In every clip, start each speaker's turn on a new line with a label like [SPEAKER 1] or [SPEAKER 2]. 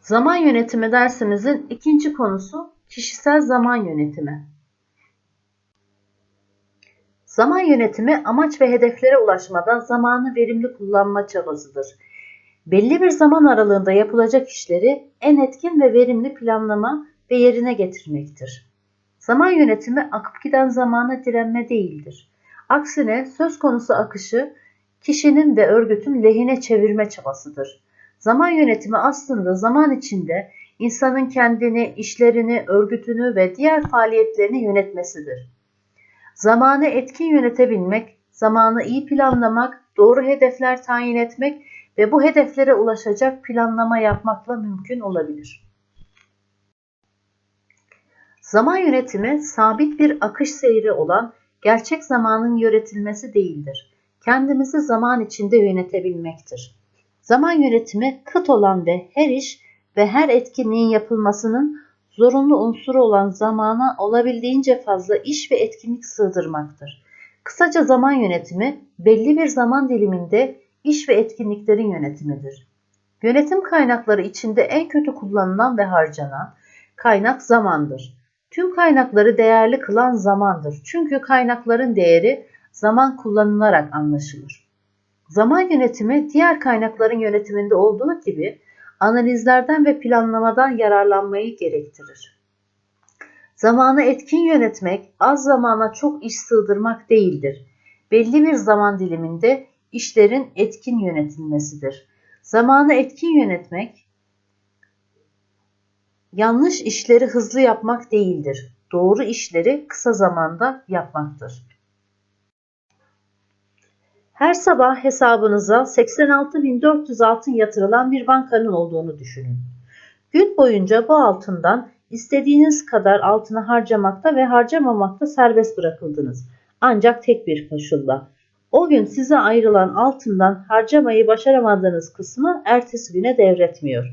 [SPEAKER 1] Zaman yönetimi dersimizin ikinci konusu kişisel zaman yönetimi. Zaman yönetimi amaç ve hedeflere ulaşmadan zamanı verimli kullanma çabasıdır. Belli bir zaman aralığında yapılacak işleri en etkin ve verimli planlama ve yerine getirmektir. Zaman yönetimi akıp giden zamana direnme değildir. Aksine söz konusu akışı kişinin ve örgütün lehine çevirme çabasıdır. Zaman yönetimi aslında zaman içinde insanın kendini, işlerini, örgütünü ve diğer faaliyetlerini yönetmesidir. Zamanı etkin yönetebilmek, zamanı iyi planlamak, doğru hedefler tayin etmek ve bu hedeflere ulaşacak planlama yapmakla mümkün olabilir. Zaman yönetimi sabit bir akış seyri olan gerçek zamanın yönetilmesi değildir. Kendimizi zaman içinde yönetebilmektir. Zaman yönetimi kıt olan ve her iş ve her etkinliğin yapılmasının zorunlu unsuru olan zamana olabildiğince fazla iş ve etkinlik sığdırmaktır. Kısaca zaman yönetimi belli bir zaman diliminde iş ve etkinliklerin yönetimidir. Yönetim kaynakları içinde en kötü kullanılan ve harcanan kaynak zamandır. Tüm kaynakları değerli kılan zamandır. Çünkü kaynakların değeri zaman kullanılarak anlaşılır. Zaman yönetimi diğer kaynakların yönetiminde olduğu gibi analizlerden ve planlamadan yararlanmayı gerektirir. Zamanı etkin yönetmek az zamana çok iş sığdırmak değildir. Belli bir zaman diliminde işlerin etkin yönetilmesidir. Zamanı etkin yönetmek yanlış işleri hızlı yapmak değildir. Doğru işleri kısa zamanda yapmaktır. Her sabah hesabınıza 86.400 altın yatırılan bir bankanın olduğunu düşünün. Gün boyunca bu altından istediğiniz kadar altını harcamakta ve harcamamakta serbest bırakıldınız. Ancak tek bir koşulla. O gün size ayrılan altından harcamayı başaramadığınız kısmı ertesi güne devretmiyor.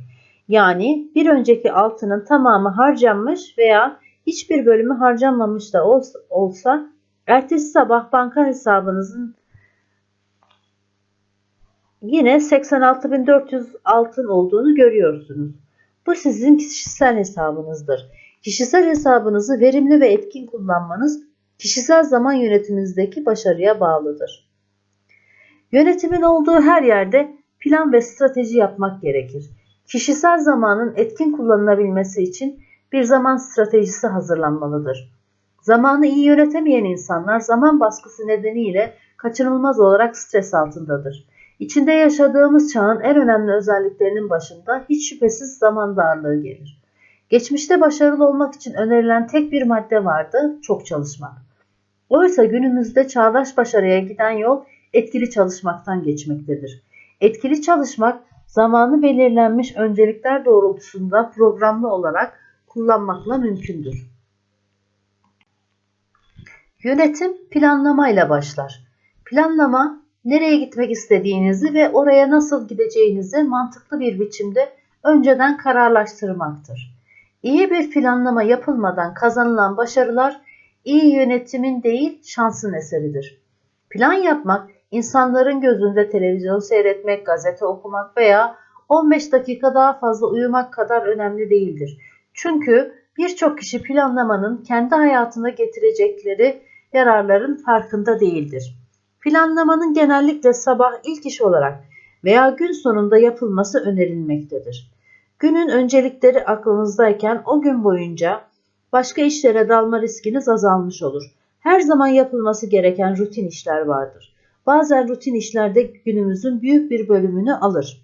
[SPEAKER 1] Yani bir önceki altının tamamı harcanmış veya hiçbir bölümü harcanmamış da olsa ertesi sabah banka hesabınızın yine 86.400 altın olduğunu görüyorsunuz. Bu sizin kişisel hesabınızdır. Kişisel hesabınızı verimli ve etkin kullanmanız kişisel zaman yönetiminizdeki başarıya bağlıdır. Yönetimin olduğu her yerde plan ve strateji yapmak gerekir. Kişisel zamanın etkin kullanılabilmesi için bir zaman stratejisi hazırlanmalıdır. Zamanı iyi yönetemeyen insanlar zaman baskısı nedeniyle kaçınılmaz olarak stres altındadır. İçinde yaşadığımız çağın en önemli özelliklerinin başında hiç şüphesiz zaman darlığı gelir. Geçmişte başarılı olmak için önerilen tek bir madde vardı, çok çalışmak. Oysa günümüzde çağdaş başarıya giden yol etkili çalışmaktan geçmektedir. Etkili çalışmak, zamanı belirlenmiş öncelikler doğrultusunda programlı olarak kullanmakla mümkündür. Yönetim planlamayla başlar. Planlama, nereye gitmek istediğinizi ve oraya nasıl gideceğinizi mantıklı bir biçimde önceden kararlaştırmaktır. İyi bir planlama yapılmadan kazanılan başarılar iyi yönetimin değil şansın eseridir. Plan yapmak, insanların gözünde televizyon seyretmek, gazete okumak veya 15 dakika daha fazla uyumak kadar önemli değildir. Çünkü birçok kişi planlamanın kendi hayatına getirecekleri yararların farkında değildir. Planlamanın genellikle sabah ilk iş olarak veya gün sonunda yapılması önerilmektedir. Günün öncelikleri aklınızdayken o gün boyunca başka işlere dalma riskiniz azalmış olur. Her zaman yapılması gereken rutin işler vardır. Bazen rutin işlerde günümüzün büyük bir bölümünü alır.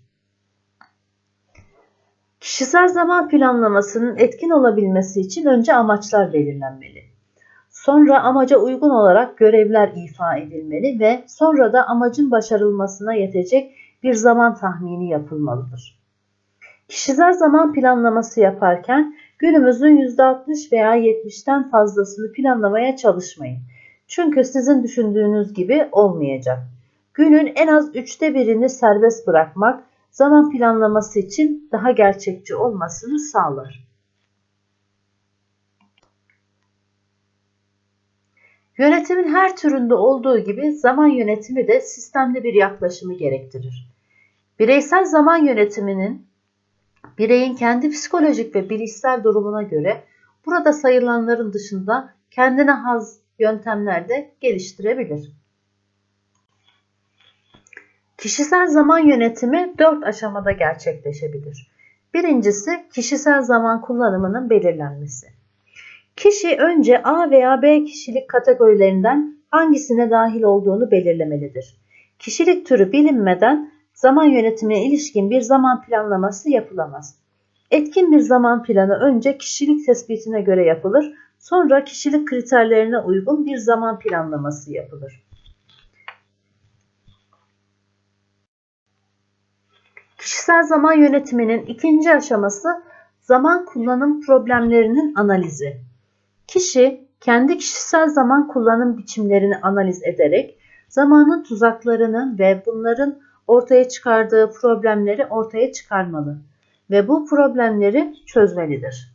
[SPEAKER 1] Kişisel zaman planlamasının etkin olabilmesi için önce amaçlar belirlenmeli. Sonra amaca uygun olarak görevler ifa edilmeli ve sonra da amacın başarılmasına yetecek bir zaman tahmini yapılmalıdır. Kişisel zaman planlaması yaparken günümüzün %60 veya 70'ten fazlasını planlamaya çalışmayın. Çünkü sizin düşündüğünüz gibi olmayacak. Günün en az üçte birini serbest bırakmak zaman planlaması için daha gerçekçi olmasını sağlar. Yönetimin her türünde olduğu gibi zaman yönetimi de sistemli bir yaklaşımı gerektirir. Bireysel zaman yönetiminin Bireyin kendi psikolojik ve bilişsel durumuna göre burada sayılanların dışında kendine haz yöntemler de geliştirebilir. Kişisel zaman yönetimi 4 aşamada gerçekleşebilir. Birincisi kişisel zaman kullanımının belirlenmesi. Kişi önce A veya B kişilik kategorilerinden hangisine dahil olduğunu belirlemelidir. Kişilik türü bilinmeden zaman yönetimine ilişkin bir zaman planlaması yapılamaz. Etkin bir zaman planı önce kişilik tespitine göre yapılır, sonra kişilik kriterlerine uygun bir zaman planlaması yapılır. Kişisel zaman yönetiminin ikinci aşaması zaman kullanım problemlerinin analizi. Kişi kendi kişisel zaman kullanım biçimlerini analiz ederek zamanın tuzaklarını ve bunların ortaya çıkardığı problemleri ortaya çıkarmalı ve bu problemleri çözmelidir.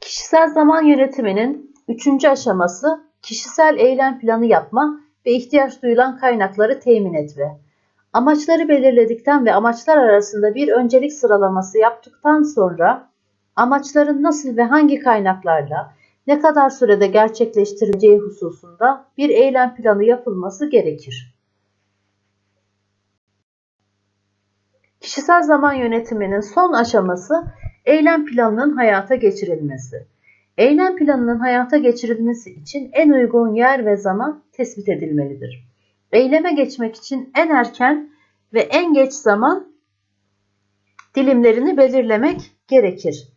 [SPEAKER 1] Kişisel zaman yönetiminin üçüncü aşaması kişisel eylem planı yapma ve ihtiyaç duyulan kaynakları temin etme. Amaçları belirledikten ve amaçlar arasında bir öncelik sıralaması yaptıktan sonra amaçların nasıl ve hangi kaynaklarla ne kadar sürede gerçekleştirileceği hususunda bir eylem planı yapılması gerekir. Kişisel zaman yönetiminin son aşaması eylem planının hayata geçirilmesi. Eylem planının hayata geçirilmesi için en uygun yer ve zaman tespit edilmelidir. Eyleme geçmek için en erken ve en geç zaman dilimlerini belirlemek gerekir.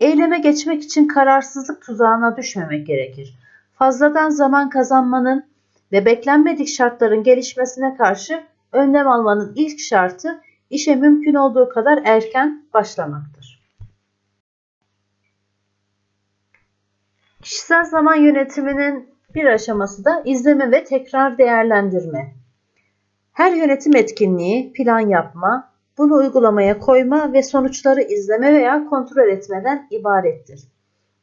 [SPEAKER 1] Eyleme geçmek için kararsızlık tuzağına düşmemek gerekir. Fazladan zaman kazanmanın ve beklenmedik şartların gelişmesine karşı önlem almanın ilk şartı işe mümkün olduğu kadar erken başlamaktır. Kişisel zaman yönetiminin bir aşaması da izleme ve tekrar değerlendirme. Her yönetim etkinliği plan yapma, bunu uygulamaya koyma ve sonuçları izleme veya kontrol etmeden ibarettir.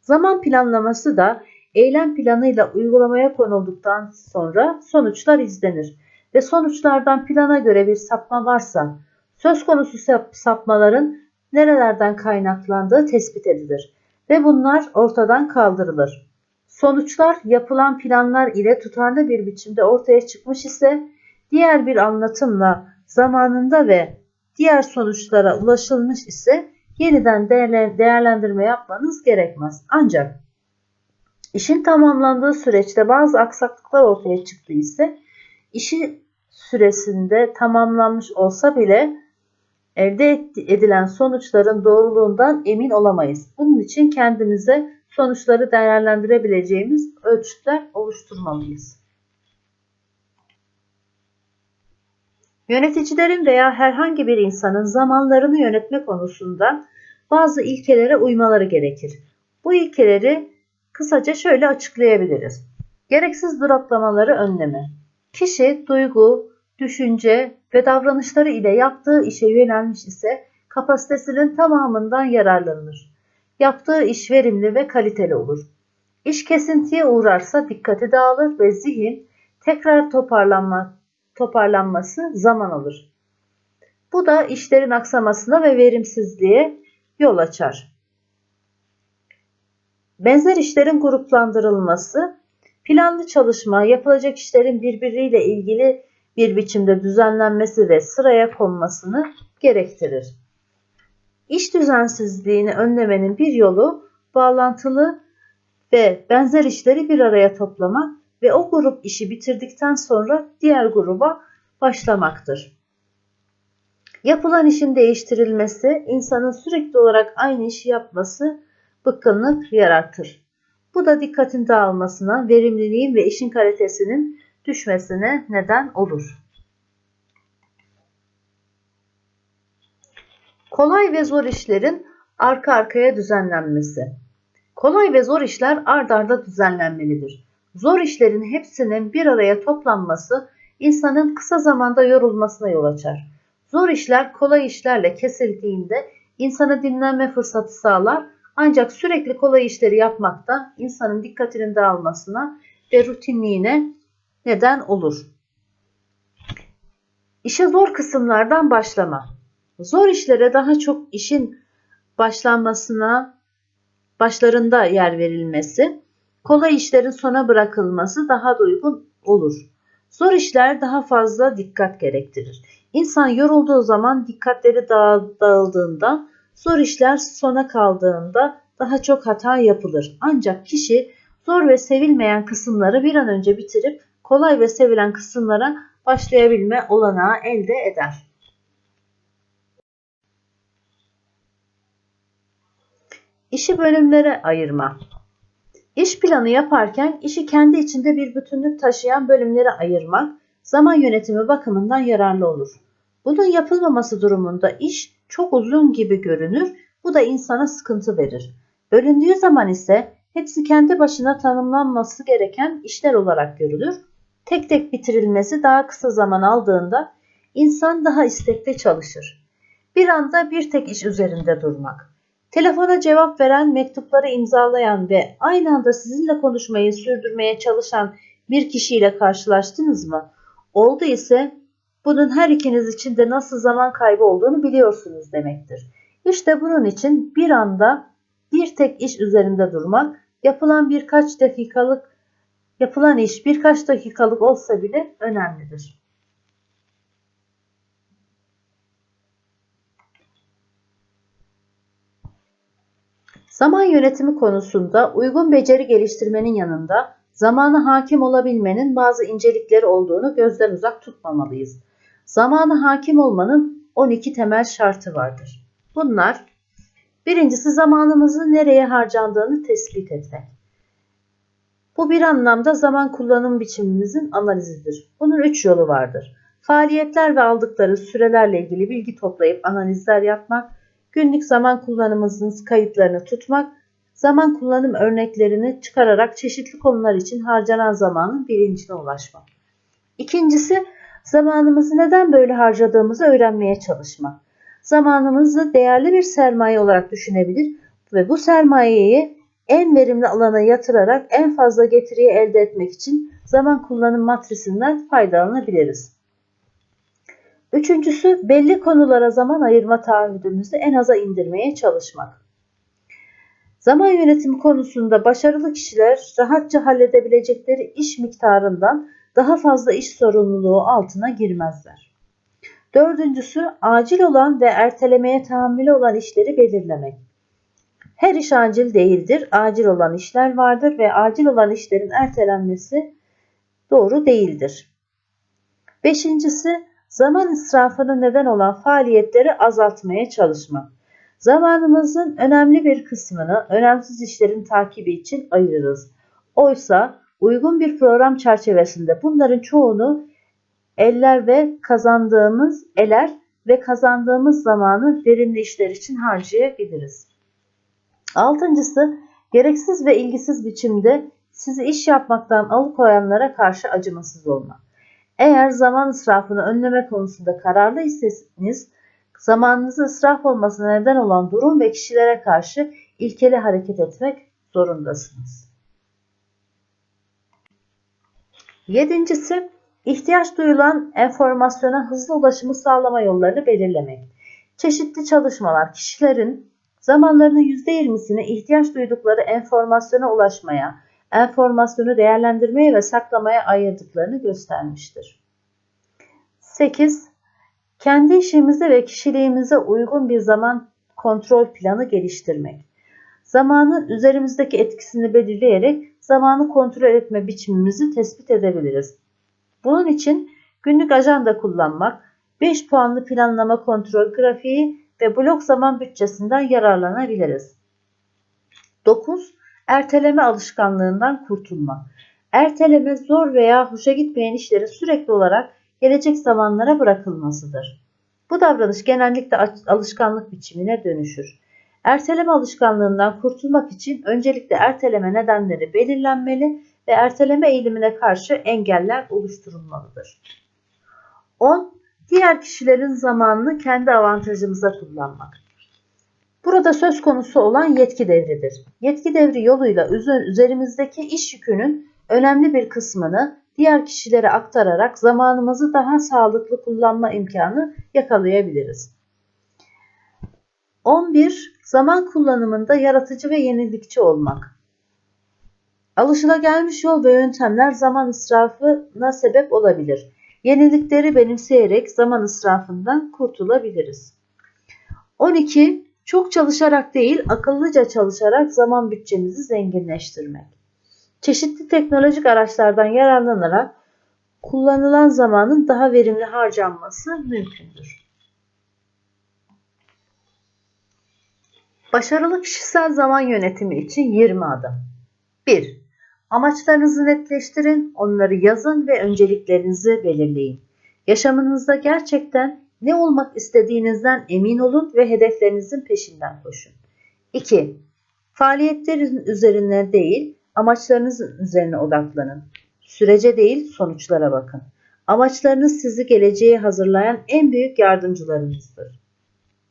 [SPEAKER 1] Zaman planlaması da eylem planıyla uygulamaya konulduktan sonra sonuçlar izlenir ve sonuçlardan plana göre bir sapma varsa söz konusu sapmaların nerelerden kaynaklandığı tespit edilir ve bunlar ortadan kaldırılır. Sonuçlar yapılan planlar ile tutarlı bir biçimde ortaya çıkmış ise diğer bir anlatımla zamanında ve diğer sonuçlara ulaşılmış ise yeniden değerlendirme yapmanız gerekmez. Ancak işin tamamlandığı süreçte bazı aksaklıklar ortaya çıktı ise işi süresinde tamamlanmış olsa bile elde edilen sonuçların doğruluğundan emin olamayız. Bunun için kendimize sonuçları değerlendirebileceğimiz ölçütler oluşturmalıyız. Yöneticilerin veya herhangi bir insanın zamanlarını yönetme konusunda bazı ilkelere uymaları gerekir. Bu ilkeleri kısaca şöyle açıklayabiliriz. Gereksiz duraklamaları önleme. Kişi duygu, düşünce ve davranışları ile yaptığı işe yönelmiş ise kapasitesinin tamamından yararlanır. Yaptığı iş verimli ve kaliteli olur. İş kesintiye uğrarsa dikkati dağılır ve zihin tekrar toparlanma, toparlanması zaman alır. Bu da işlerin aksamasına ve verimsizliğe yol açar. Benzer işlerin gruplandırılması, planlı çalışma, yapılacak işlerin birbiriyle ilgili bir biçimde düzenlenmesi ve sıraya konmasını gerektirir. İş düzensizliğini önlemenin bir yolu bağlantılı ve benzer işleri bir araya toplamak ve o grup işi bitirdikten sonra diğer gruba başlamaktır. Yapılan işin değiştirilmesi, insanın sürekli olarak aynı işi yapması bıkkınlık yaratır. Bu da dikkatin dağılmasına, verimliliğin ve işin kalitesinin düşmesine neden olur. Kolay ve zor işlerin arka arkaya düzenlenmesi. Kolay ve zor işler ard arda düzenlenmelidir. Zor işlerin hepsinin bir araya toplanması insanın kısa zamanda yorulmasına yol açar. Zor işler kolay işlerle kesildiğinde insana dinlenme fırsatı sağlar ancak sürekli kolay işleri yapmakta insanın dikkatinin dağılmasına ve rutinliğine neden olur. İşe zor kısımlardan başlama. Zor işlere daha çok işin başlanmasına, başlarında yer verilmesi, kolay işlerin sona bırakılması daha da uygun olur. Zor işler daha fazla dikkat gerektirir. İnsan yorulduğu zaman dikkatleri dağıldığında, zor işler sona kaldığında daha çok hata yapılır. Ancak kişi zor ve sevilmeyen kısımları bir an önce bitirip kolay ve sevilen kısımlara başlayabilme olanağı elde eder. İşi bölümlere ayırma. İş planı yaparken işi kendi içinde bir bütünlük taşıyan bölümlere ayırmak zaman yönetimi bakımından yararlı olur. Bunun yapılmaması durumunda iş çok uzun gibi görünür, bu da insana sıkıntı verir. Bölündüğü zaman ise hepsi kendi başına tanımlanması gereken işler olarak görülür. Tek tek bitirilmesi daha kısa zaman aldığında insan daha istekli çalışır. Bir anda bir tek iş üzerinde durmak. Telefona cevap veren, mektupları imzalayan ve aynı anda sizinle konuşmayı sürdürmeye çalışan bir kişiyle karşılaştınız mı? Oldu ise bunun her ikiniz için de nasıl zaman kaybı olduğunu biliyorsunuz demektir. İşte bunun için bir anda bir tek iş üzerinde durmak, yapılan birkaç dakikalık yapılan iş birkaç dakikalık olsa bile önemlidir. Zaman yönetimi konusunda uygun beceri geliştirmenin yanında zamana hakim olabilmenin bazı incelikleri olduğunu gözden uzak tutmamalıyız. Zamana hakim olmanın 12 temel şartı vardır. Bunlar birincisi zamanımızı nereye harcandığını tespit etmek. Bu bir anlamda zaman kullanım biçimimizin analizidir. Bunun üç yolu vardır. Faaliyetler ve aldıkları sürelerle ilgili bilgi toplayıp analizler yapmak, günlük zaman kullanımımızın kayıtlarını tutmak, zaman kullanım örneklerini çıkararak çeşitli konular için harcanan zamanın bilincine ulaşmak. İkincisi, zamanımızı neden böyle harcadığımızı öğrenmeye çalışmak. Zamanımızı değerli bir sermaye olarak düşünebilir ve bu sermayeyi en verimli alana yatırarak en fazla getiriyi elde etmek için zaman kullanım matrisinden faydalanabiliriz. Üçüncüsü belli konulara zaman ayırma taahhüdümüzü en aza indirmeye çalışmak. Zaman yönetimi konusunda başarılı kişiler rahatça halledebilecekleri iş miktarından daha fazla iş sorumluluğu altına girmezler. Dördüncüsü acil olan ve ertelemeye tahammülü olan işleri belirlemek. Her iş acil değildir. Acil olan işler vardır ve acil olan işlerin ertelenmesi doğru değildir. Beşincisi zaman israfına neden olan faaliyetleri azaltmaya çalışmak. Zamanımızın önemli bir kısmını önemsiz işlerin takibi için ayırırız. Oysa uygun bir program çerçevesinde bunların çoğunu eller ve kazandığımız eler ve kazandığımız zamanı verimli işler için harcayabiliriz. Altıncısı gereksiz ve ilgisiz biçimde sizi iş yapmaktan alıkoyanlara karşı acımasız olmak. Eğer zaman israfını önleme konusunda kararlı iseniz zamanınızı israf olmasına neden olan durum ve kişilere karşı ilkeli hareket etmek zorundasınız. Yedincisi, ihtiyaç duyulan enformasyona hızlı ulaşımı sağlama yollarını belirlemek. Çeşitli çalışmalar kişilerin zamanlarının %20'sini ihtiyaç duydukları enformasyona ulaşmaya, enformasyonu değerlendirmeye ve saklamaya ayırdıklarını göstermiştir. 8. Kendi işimize ve kişiliğimize uygun bir zaman kontrol planı geliştirmek. Zamanın üzerimizdeki etkisini belirleyerek zamanı kontrol etme biçimimizi tespit edebiliriz. Bunun için günlük ajanda kullanmak, 5 puanlı planlama kontrol grafiği ve blok zaman bütçesinden yararlanabiliriz. 9. Erteleme alışkanlığından kurtulma. Erteleme zor veya hoşa gitmeyen işlerin sürekli olarak gelecek zamanlara bırakılmasıdır. Bu davranış genellikle alışkanlık biçimine dönüşür. Erteleme alışkanlığından kurtulmak için öncelikle erteleme nedenleri belirlenmeli ve erteleme eğilimine karşı engeller oluşturulmalıdır. 10. Diğer kişilerin zamanını kendi avantajımıza kullanmak. Burada söz konusu olan yetki devridir. Yetki devri yoluyla üzerimizdeki iş yükünün önemli bir kısmını diğer kişilere aktararak zamanımızı daha sağlıklı kullanma imkanı yakalayabiliriz. 11. Zaman kullanımında yaratıcı ve yenilikçi olmak. Alışılagelmiş yol ve yöntemler zaman israfına sebep olabilir. Yenilikleri benimseyerek zaman israfından kurtulabiliriz. 12. Çok çalışarak değil, akıllıca çalışarak zaman bütçemizi zenginleştirmek. Çeşitli teknolojik araçlardan yararlanarak kullanılan zamanın daha verimli harcanması mümkündür. Başarılı kişisel zaman yönetimi için 20 adım. 1. Amaçlarınızı netleştirin, onları yazın ve önceliklerinizi belirleyin. Yaşamınızda gerçekten ne olmak istediğinizden emin olun ve hedeflerinizin peşinden koşun. 2. Faaliyetlerin üzerine değil, amaçlarınızın üzerine odaklanın. Sürece değil, sonuçlara bakın. Amaçlarınız sizi geleceğe hazırlayan en büyük yardımcılarınızdır.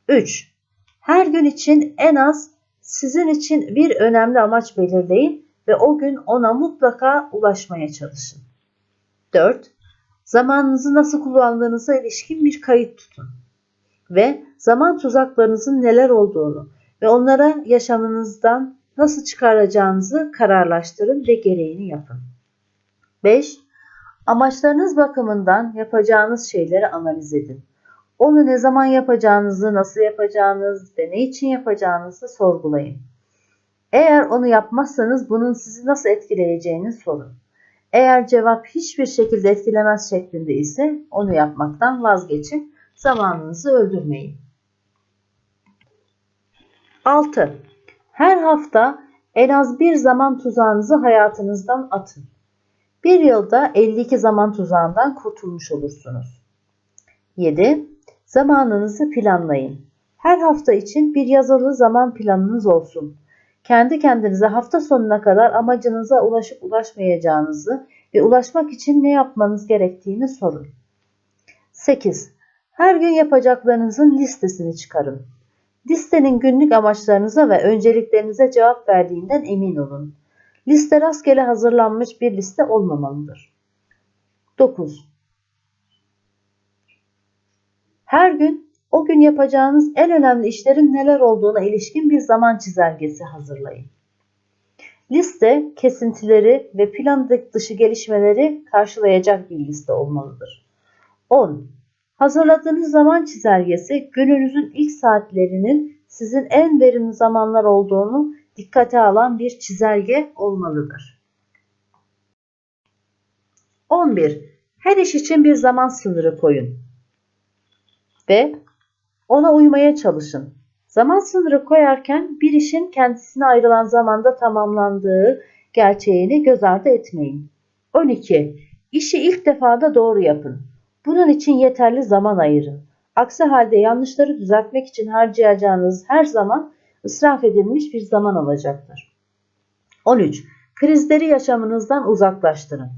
[SPEAKER 1] 3. Her gün için en az sizin için bir önemli amaç belirleyin ve o gün ona mutlaka ulaşmaya çalışın. 4. Zamanınızı nasıl kullandığınıza ilişkin bir kayıt tutun ve zaman tuzaklarınızın neler olduğunu ve onlara yaşamınızdan nasıl çıkaracağınızı kararlaştırın ve gereğini yapın. 5. Amaçlarınız bakımından yapacağınız şeyleri analiz edin. Onu ne zaman yapacağınızı, nasıl yapacağınız ve ne için yapacağınızı sorgulayın. Eğer onu yapmazsanız bunun sizi nasıl etkileyeceğini sorun. Eğer cevap hiçbir şekilde etkilemez şeklinde ise onu yapmaktan vazgeçin. Zamanınızı öldürmeyin. 6. Her hafta en az bir zaman tuzağınızı hayatınızdan atın. Bir yılda 52 zaman tuzağından kurtulmuş olursunuz. 7. Zamanınızı planlayın. Her hafta için bir yazılı zaman planınız olsun. Kendi kendinize hafta sonuna kadar amacınıza ulaşıp ulaşmayacağınızı ve ulaşmak için ne yapmanız gerektiğini sorun. 8. Her gün yapacaklarınızın listesini çıkarın. Listenin günlük amaçlarınıza ve önceliklerinize cevap verdiğinden emin olun. Liste rastgele hazırlanmış bir liste olmamalıdır. 9. Her gün o gün yapacağınız en önemli işlerin neler olduğuna ilişkin bir zaman çizelgesi hazırlayın. Liste, kesintileri ve plan dışı gelişmeleri karşılayacak bir liste olmalıdır. 10. Hazırladığınız zaman çizelgesi gününüzün ilk saatlerinin sizin en verimli zamanlar olduğunu dikkate alan bir çizelge olmalıdır. 11. Her iş için bir zaman sınırı koyun ve ona uymaya çalışın. Zaman sınırı koyarken bir işin kendisine ayrılan zamanda tamamlandığı gerçeğini göz ardı etmeyin. 12. İşi ilk defada doğru yapın. Bunun için yeterli zaman ayırın. Aksi halde yanlışları düzeltmek için harcayacağınız her zaman ısraf edilmiş bir zaman alacaktır. 13. Krizleri yaşamınızdan uzaklaştırın.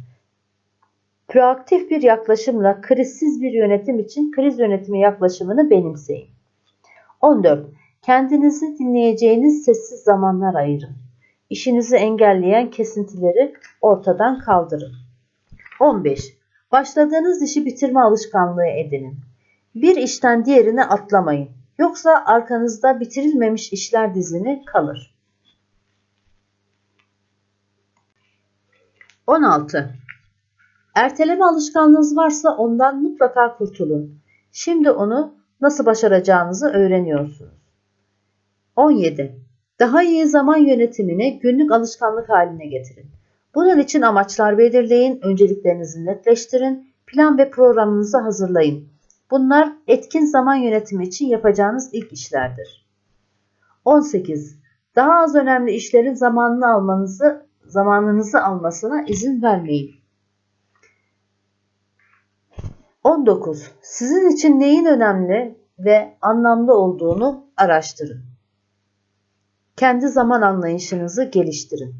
[SPEAKER 1] Proaktif bir yaklaşımla krizsiz bir yönetim için kriz yönetimi yaklaşımını benimseyin. 14. Kendinizi dinleyeceğiniz sessiz zamanlar ayırın. İşinizi engelleyen kesintileri ortadan kaldırın. 15. Başladığınız işi bitirme alışkanlığı edinin. Bir işten diğerine atlamayın. Yoksa arkanızda bitirilmemiş işler dizini kalır. 16. Erteleme alışkanlığınız varsa ondan mutlaka kurtulun. Şimdi onu nasıl başaracağınızı öğreniyorsunuz. 17. Daha iyi zaman yönetimini günlük alışkanlık haline getirin. Bunun için amaçlar belirleyin, önceliklerinizi netleştirin, plan ve programınızı hazırlayın. Bunlar etkin zaman yönetimi için yapacağınız ilk işlerdir. 18. Daha az önemli işlerin zamanını almanızı, zamanınızı almasına izin vermeyin. 19. Sizin için neyin önemli ve anlamlı olduğunu araştırın. Kendi zaman anlayışınızı geliştirin.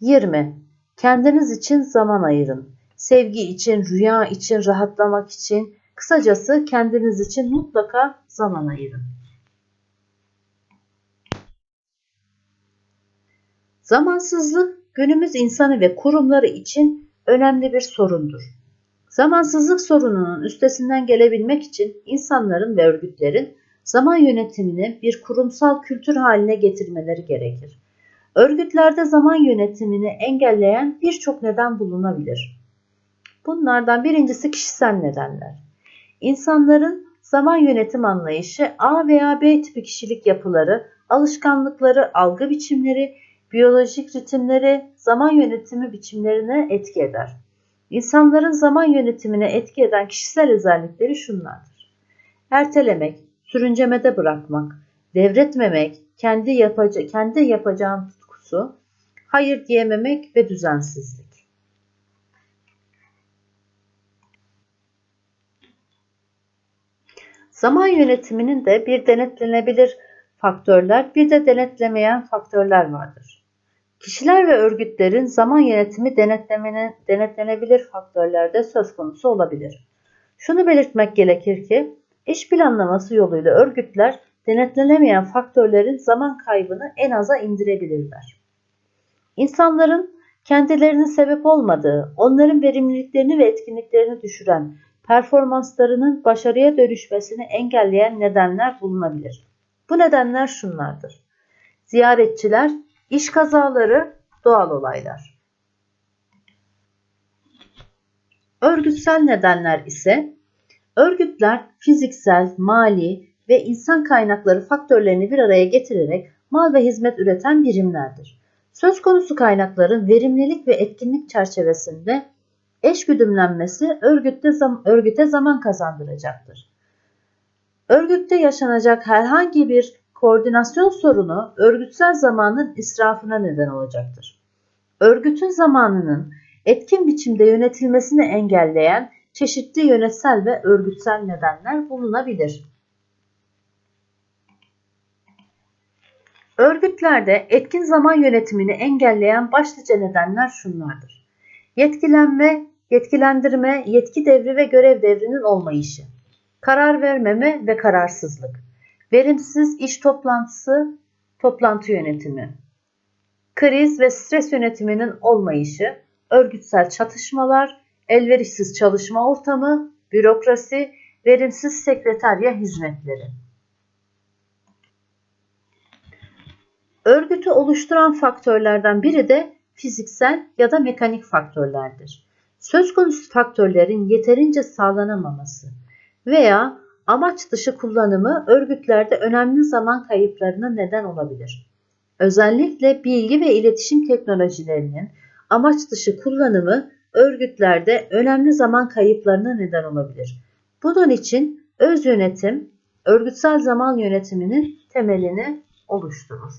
[SPEAKER 1] 20. Kendiniz için zaman ayırın. Sevgi için, rüya için, rahatlamak için, kısacası kendiniz için mutlaka zaman ayırın. Zamansızlık günümüz insanı ve kurumları için önemli bir sorundur. Zamansızlık sorununun üstesinden gelebilmek için insanların ve örgütlerin zaman yönetimini bir kurumsal kültür haline getirmeleri gerekir. Örgütlerde zaman yönetimini engelleyen birçok neden bulunabilir. Bunlardan birincisi kişisel nedenler. İnsanların zaman yönetim anlayışı A veya B tipi kişilik yapıları, alışkanlıkları, algı biçimleri, biyolojik ritimleri, zaman yönetimi biçimlerine etki eder. İnsanların zaman yönetimine etki eden kişisel özellikleri şunlardır. Ertelemek, sürüncemede bırakmak, devretmemek, kendi, yapaca kendi yapacağım tutkusu, hayır diyememek ve düzensizlik. Zaman yönetiminin de bir denetlenebilir faktörler, bir de denetlemeyen faktörler vardır. Kişiler ve örgütlerin zaman yönetimi denetlenebilir faktörlerde söz konusu olabilir. Şunu belirtmek gerekir ki, iş planlaması yoluyla örgütler denetlenemeyen faktörlerin zaman kaybını en aza indirebilirler. İnsanların kendilerinin sebep olmadığı, onların verimliliklerini ve etkinliklerini düşüren, performanslarının başarıya dönüşmesini engelleyen nedenler bulunabilir. Bu nedenler şunlardır. Ziyaretçiler, iş kazaları, doğal olaylar. Örgütsel nedenler ise örgütler fiziksel, mali ve insan kaynakları faktörlerini bir araya getirerek mal ve hizmet üreten birimlerdir. Söz konusu kaynakların verimlilik ve etkinlik çerçevesinde eş güdümlenmesi örgütte örgüte zaman kazandıracaktır. Örgütte yaşanacak herhangi bir koordinasyon sorunu örgütsel zamanın israfına neden olacaktır. Örgütün zamanının etkin biçimde yönetilmesini engelleyen çeşitli yönetsel ve örgütsel nedenler bulunabilir. Örgütlerde etkin zaman yönetimini engelleyen başlıca nedenler şunlardır. Yetkilenme, yetkilendirme, yetki devri ve görev devrinin olmayışı. Karar vermeme ve kararsızlık. Verimsiz iş toplantısı, toplantı yönetimi. Kriz ve stres yönetiminin olmayışı, örgütsel çatışmalar, elverişsiz çalışma ortamı, bürokrasi, verimsiz sekreterya hizmetleri. Örgütü oluşturan faktörlerden biri de fiziksel ya da mekanik faktörlerdir. Söz konusu faktörlerin yeterince sağlanamaması veya amaç dışı kullanımı örgütlerde önemli zaman kayıplarına neden olabilir. Özellikle bilgi ve iletişim teknolojilerinin amaç dışı kullanımı örgütlerde önemli zaman kayıplarına neden olabilir. Bunun için öz yönetim, örgütsel zaman yönetiminin temelini oluşturur.